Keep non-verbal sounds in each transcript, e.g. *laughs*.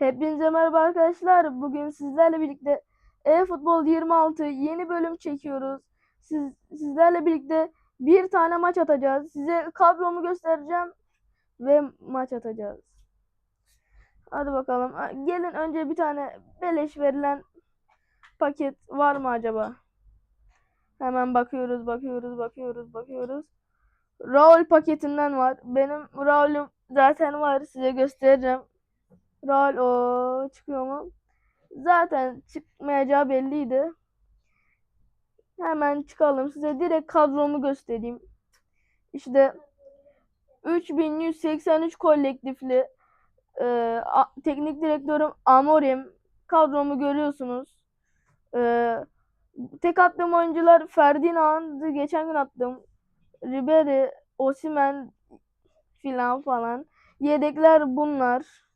Hepinize merhaba arkadaşlar. Bugün sizlerle birlikte eFootball 26 yeni bölüm çekiyoruz. Siz, sizlerle birlikte bir tane maç atacağız. Size kadromu göstereceğim ve maç atacağız. Hadi bakalım. Gelin önce bir tane beleş verilen paket var mı acaba? Hemen bakıyoruz, bakıyoruz, bakıyoruz, bakıyoruz. Raul paketinden var. Benim Raul'üm zaten var. Size göstereceğim. Raul o çıkıyor mu? Zaten çıkmayacağı belliydi. Hemen çıkalım. Size direkt kadromu göstereyim. İşte 3183 kolektifli e, a- teknik direktörüm Amorim. Kadromu görüyorsunuz. E, tek attığım oyuncular Ferdinand'ı geçen gün attım. Ribery, Osimhen filan falan. Yedekler bunlar.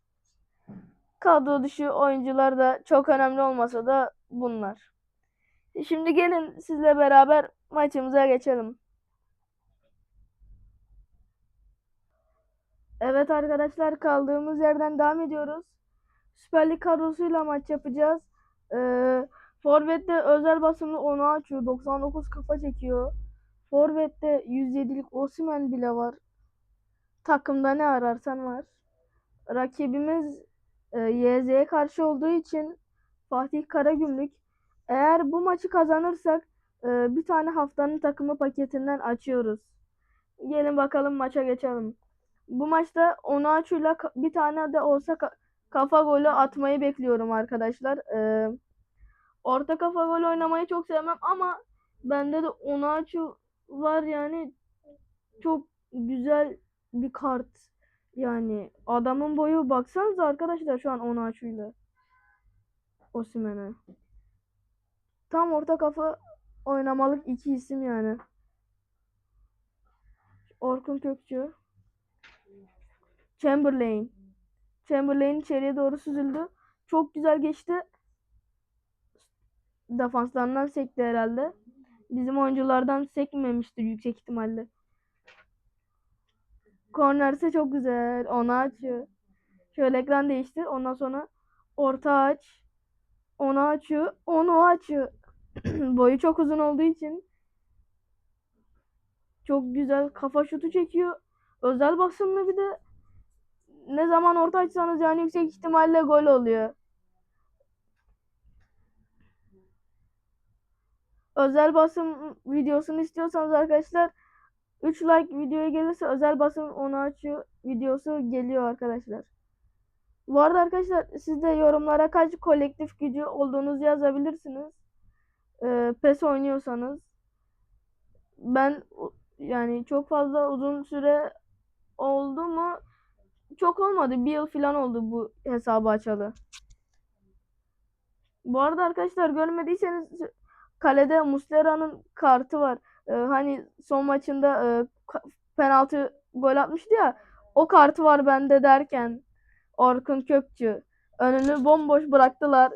Kadro dışı oyuncular da çok önemli olmasa da bunlar. Şimdi gelin sizle beraber maçımıza geçelim. Evet arkadaşlar kaldığımız yerden devam ediyoruz. Süper Lig kadrosuyla maç yapacağız. Ee, Forvet'te özel basımlı onu açıyor. 99 kafa çekiyor. Forvet'te 107'lik Osimhen bile var. Takımda ne ararsan var. Rakibimiz e, YZ'ye karşı olduğu için Fatih Karagümrük. Eğer bu maçı kazanırsak e, bir tane haftanın takımı paketinden açıyoruz. Gelin bakalım maça geçelim. Bu maçta Onaçu'yla bir tane de olsa ka- kafa golü atmayı bekliyorum arkadaşlar. E, orta kafa golü oynamayı çok sevmem ama bende de Onaçu var yani çok güzel bir kart. Yani adamın boyu baksanıza arkadaşlar şu an Onaçu'yla. Osimhen'e. Tam orta kafa oynamalık iki isim yani. Orkun Kökçü. Chamberlain. Chamberlain içeriye doğru süzüldü. Çok güzel geçti. Defanslarından sekti herhalde. Bizim oyunculardan sekmemiştir yüksek ihtimalle. Kornerse çok güzel. Onu açıyor. Şöyle ekran değiştir. Ondan sonra orta aç. Onu açıyor. Onu açıyor. *clears throat* Boyu çok uzun olduğu için çok güzel kafa şutu çekiyor. Özel basımlı bir de ne zaman orta açsanız yani yüksek ihtimalle gol oluyor. Özel basım videosunu istiyorsanız arkadaşlar 3 like videoya gelirse özel basım onu açıyor videosu geliyor arkadaşlar. Bu arada arkadaşlar siz de yorumlara kaç kolektif gücü olduğunuzu yazabilirsiniz. Ee, PES oynuyorsanız. Ben yani çok fazla uzun süre oldu mu? Çok olmadı. Bir yıl falan oldu bu hesabı açalı. Bu arada arkadaşlar görmediyseniz kalede Muslera'nın kartı var. Ee, hani son maçında e, penaltı gol atmıştı ya. O kartı var bende derken Orkun Kökçü. Önünü bomboş bıraktılar.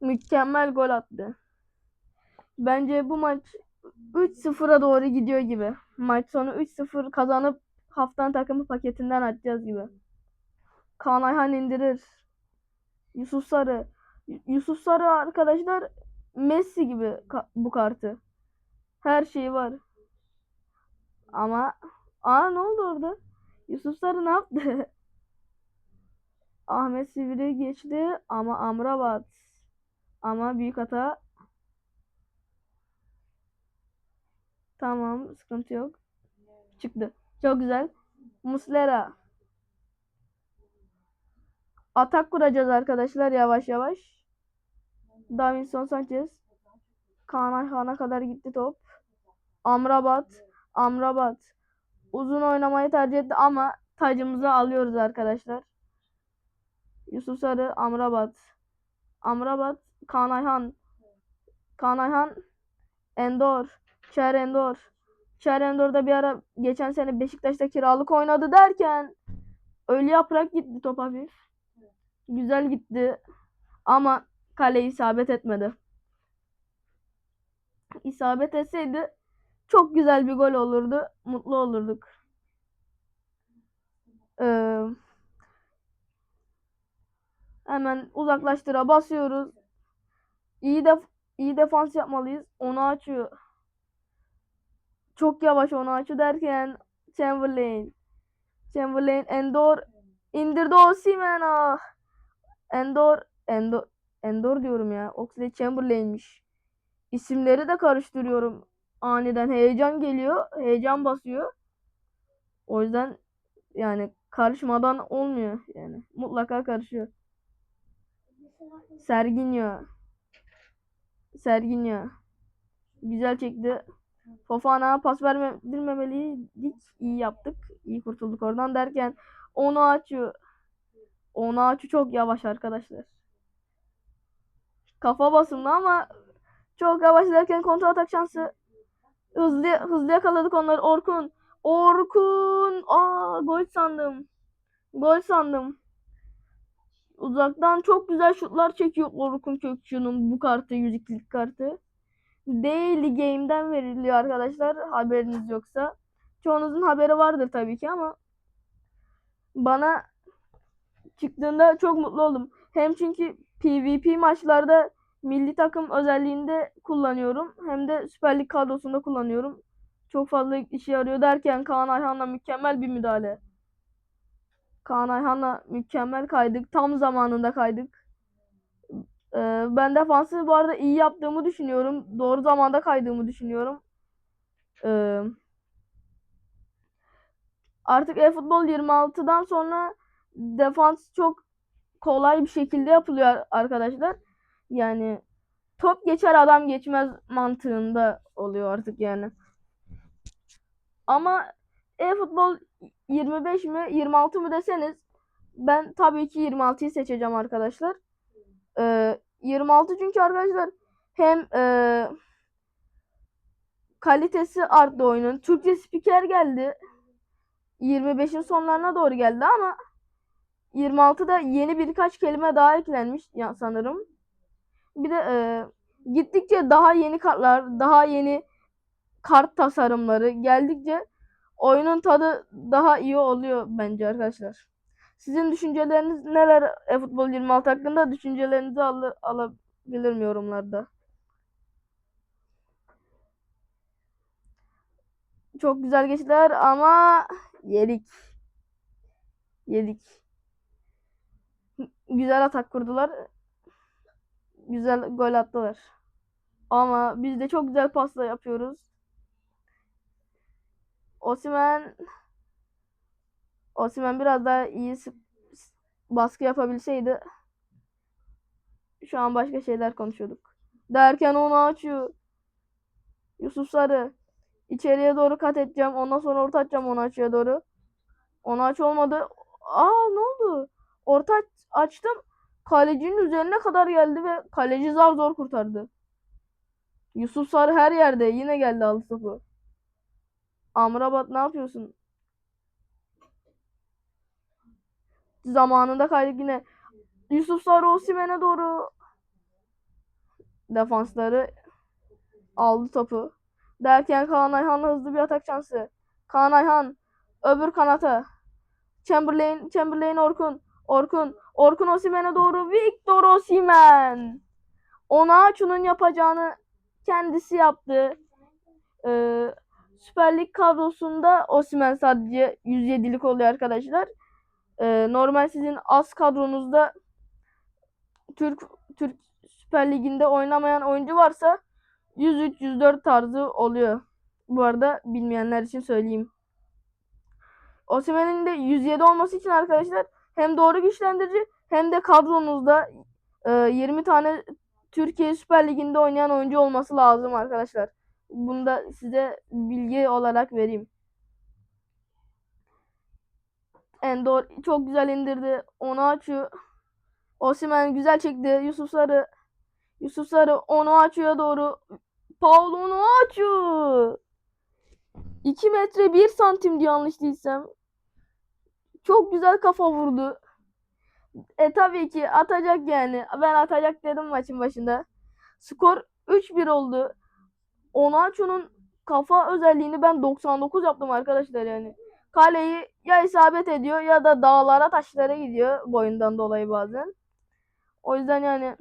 Mükemmel gol attı. Bence bu maç 3-0'a doğru gidiyor gibi. Maç sonu 3-0 kazanıp haftanın takımı paketinden açacağız gibi. Kaan Ayhan indirir. Yusuf Sarı. Yusuf Sarı arkadaşlar Messi gibi ka- bu kartı. Her şeyi var. Ama aa ne oldu orada? Yusuf Sarı ne yaptı? *laughs* Ahmet Sivri geçti ama Amrabat. Ama büyük hata. Tamam, sıkıntı yok. Çıktı. Çok güzel. Muslera. Atak kuracağız arkadaşlar yavaş yavaş. Davinson Sanchez. Kaan Ayhan'a kadar gitti top. Amrabat. Amrabat. Uzun oynamayı tercih etti ama tacımızı alıyoruz arkadaşlar. Yusuf Sarı, Amrabat. Amrabat, Kaan Ayhan. Kaan Ayhan, Endor. Çer Endor. Çer Endor da bir ara geçen sene Beşiktaş'ta kiralık oynadı derken ölü yaprak gitti top hafif. Güzel gitti. Ama kale isabet etmedi. İsabet etseydi çok güzel bir gol olurdu. Mutlu olurduk. Ee, Hemen uzaklaştıra basıyoruz. İyi def iyi defans yapmalıyız. Onu açıyor. Çok yavaş onu açıyor derken Chamberlain. Chamberlain Endor indirdi Osimhen ah. Endor Endor Endor diyorum ya. Oxlade Chamberlain'miş. İsimleri de karıştırıyorum. Aniden heyecan geliyor. Heyecan basıyor. O yüzden yani karışmadan olmuyor yani. Mutlaka karışıyor. Serginho. Serginho. Güzel çekti. Fofana pas verdirmemeliydik. İyi yaptık. İyi kurtulduk oradan derken onu açıyor. Onu açıyor çok yavaş arkadaşlar. Kafa basımlı ama çok yavaş derken kontrol atak şansı. Hızlı hızlı yakaladık onları. Orkun. Orkun. Aa gol sandım. Gol sandım. Uzaktan çok güzel şutlar çekiyor Orkun Kökçü'nün bu kartı 102'lik kartı. Daily Game'den veriliyor arkadaşlar. Haberiniz yoksa. Çoğunuzun haberi vardır tabii ki ama bana çıktığında çok mutlu oldum. Hem çünkü PvP maçlarda milli takım özelliğinde kullanıyorum. Hem de Süper Lig kadrosunda kullanıyorum. Çok fazla işe yarıyor derken Kaan Ayhan'la mükemmel bir müdahale. Kaan Ayhan'la mükemmel kaydık. Tam zamanında kaydık. Ee, ben defansı bu arada iyi yaptığımı düşünüyorum. Doğru zamanda kaydığımı düşünüyorum. Ee, artık eFootball 26'dan sonra defans çok kolay bir şekilde yapılıyor arkadaşlar. Yani top geçer adam geçmez mantığında oluyor artık yani. Ama eFootball 25 mi 26 mı deseniz ben tabii ki 26'yı seçeceğim arkadaşlar. Ee, 26 çünkü arkadaşlar hem e, kalitesi arttı oyunun. Türkçe spiker geldi. 25'in sonlarına doğru geldi ama 26'da yeni birkaç kelime daha eklenmiş ya sanırım. Bir de e, gittikçe daha yeni kartlar, daha yeni kart tasarımları geldikçe oyunun tadı daha iyi oluyor bence arkadaşlar. Sizin düşünceleriniz neler eFootball 26 hakkında? Düşüncelerinizi al alabilirim yorumlarda. Çok güzel geçtiler ama yedik. Yedik. Güzel atak kurdular. Güzel gol attılar. Ama biz de çok güzel pasla yapıyoruz. Osimhen Osimhen biraz daha iyi baskı yapabilseydi şu an başka şeyler konuşuyorduk. Derken onu açıyor. Yusuf Sarı. İçeriye doğru kat edeceğim. Ondan sonra orta açacağım onu açıya doğru. Onu aç olmadı. Aa ne oldu? Orta açtım. Kalecinin üzerine kadar geldi ve kaleci zar zor kurtardı. Yusuf Sarı her yerde. Yine geldi aldı topu. Amrabat ne yapıyorsun? Zamanında kaydık yine. Yusuf Sarı Osimhen'e doğru defansları aldı topu. Derken Kaan Ayhan hızlı bir atak şansı. Kaan Ayhan öbür kanata. Chamberlain, Chamberlain Orkun. Orkun, Orkun Osimhen'e doğru Victor Osimhen. Ona şunun yapacağını kendisi yaptı. Ee, Süper Lig kadrosunda Osimhen sadece 107'lik oluyor arkadaşlar. Ee, normal sizin az kadronuzda Türk Türk Süper Ligi'nde oynamayan oyuncu varsa 103-104 tarzı oluyor. Bu arada bilmeyenler için söyleyeyim. Osimhen'in de 107 olması için arkadaşlar hem doğru güçlendirici hem de kadronuzda e, 20 tane Türkiye Süper Ligi'nde oynayan oyuncu olması lazım arkadaşlar. Bunu da size bilgi olarak vereyim. Endor çok güzel indirdi. Onu açıyor. Osimhen güzel çekti. Yusuf Sarı. Yusuf Sarı onu açıyor doğru. Paul onu açıyor. 2 metre 1 santim yanlış değilsem. Çok güzel kafa vurdu. E tabii ki atacak yani. Ben atacak dedim maçın başında. Skor 3-1 oldu. Onaço'nun kafa özelliğini ben 99 yaptım arkadaşlar yani. Kaleyi ya isabet ediyor ya da dağlara taşlara gidiyor boyundan dolayı bazen. O yüzden yani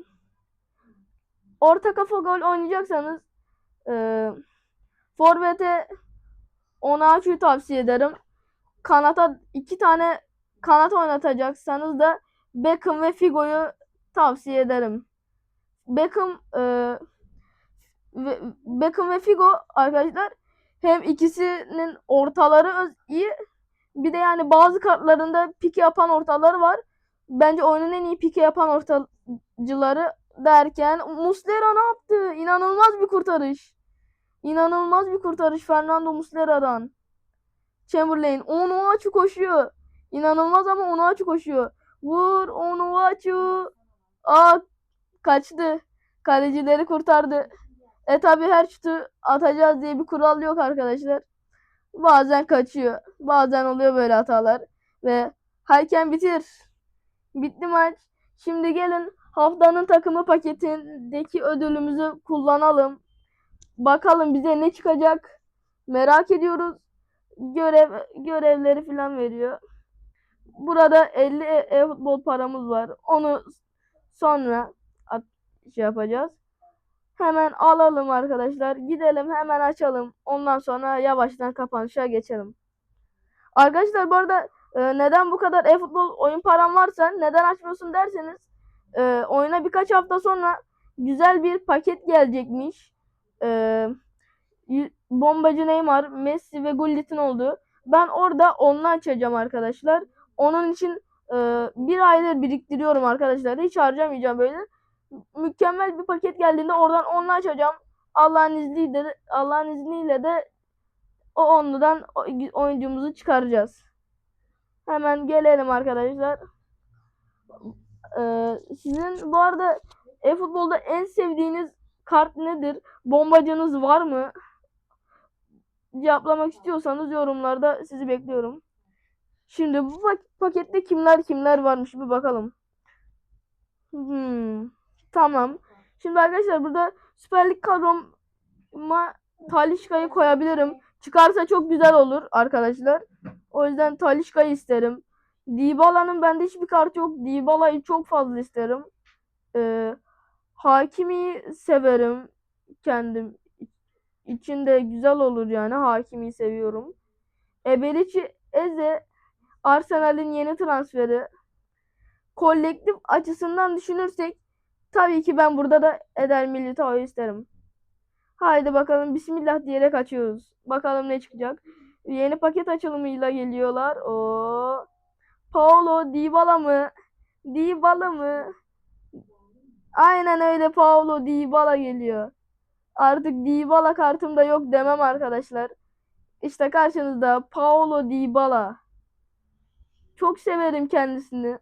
orta kafa gol oynayacaksanız e, Forvet'e Onaçu'yu tavsiye ederim. Kanata iki tane kanat oynatacaksanız da Beckham ve Figo'yu tavsiye ederim. Beckham e, Beckham ve Figo arkadaşlar hem ikisinin ortaları iyi bir de yani bazı kartlarında pike yapan ortaları var. Bence oyunun en iyi pike yapan ortacıları derken Muslera ne yaptı? İnanılmaz bir kurtarış. İnanılmaz bir kurtarış Fernando Muslera'dan. Chamberlain Onuachu koşuyor. İnanılmaz ama Onuachu koşuyor. Vur Onuachu. Aa kaçtı. Kalecileri kurtardı. E tabi her şutu atacağız diye bir kural yok arkadaşlar. Bazen kaçıyor. Bazen oluyor böyle hatalar. Ve hakem bitir. Bitti maç. Şimdi gelin haftanın takımı paketindeki ödülümüzü kullanalım. Bakalım bize ne çıkacak. Merak ediyoruz. Görev görevleri falan veriyor. Burada 50 e- e-futbol paramız var. Onu sonra at, şey yapacağız. Hemen alalım arkadaşlar. Gidelim hemen açalım. Ondan sonra yavaştan kapanışa geçelim. Arkadaşlar bu arada e, neden bu kadar e-futbol oyun param varsa neden açmıyorsun derseniz e, oyuna birkaç hafta sonra güzel bir paket gelecekmiş. E, y- bombacı Neymar, Messi ve Gullit'in olduğu. Ben orada onu açacağım arkadaşlar. Onun için e, bir aydır biriktiriyorum arkadaşlar. Hiç harcamayacağım böyle. Mükemmel bir paket geldiğinde oradan onu açacağım. Allah'ın izniyle Allah'ın izniyle de o onludan oyuncumuzu çıkaracağız. Hemen gelelim arkadaşlar. Ee, sizin bu arada e-futbolda en sevdiğiniz kart nedir? Bombacınız var mı? Cevaplamak istiyorsanız yorumlarda sizi bekliyorum. Şimdi bu pak- pakette kimler kimler varmış bir bakalım. Hmm, tamam. Şimdi arkadaşlar burada Süper Lig kadroma Talisca'yı koyabilirim. Çıkarsa çok güzel olur arkadaşlar. O yüzden Talisca'yı isterim. Dybala'nın bende hiçbir kartı yok. Dybala'yı çok fazla isterim. Ee, Hakimi'yi severim. Kendim içinde güzel olur yani. Hakimi'yi seviyorum. Eberici Eze Arsenal'in yeni transferi. Kolektif açısından düşünürsek tabii ki ben burada da Eder Militao'yu isterim. Haydi bakalım bismillah diyerek açıyoruz. Bakalım ne çıkacak. Yeni paket açılımıyla geliyorlar. O Paulo Dybala mı? Dybala mı? Aynen öyle Paulo Dybala geliyor. Artık Dybala kartımda yok demem arkadaşlar. İşte karşınızda Paulo Dybala. Çok severim kendisini.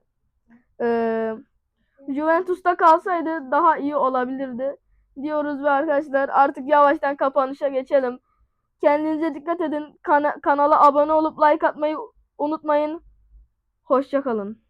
Ee, Juventus'ta kalsaydı daha iyi olabilirdi diyoruz ve arkadaşlar artık yavaştan kapanışa geçelim. Kendinize dikkat edin. Kana- kanala abone olup like atmayı unutmayın. Hoşçakalın.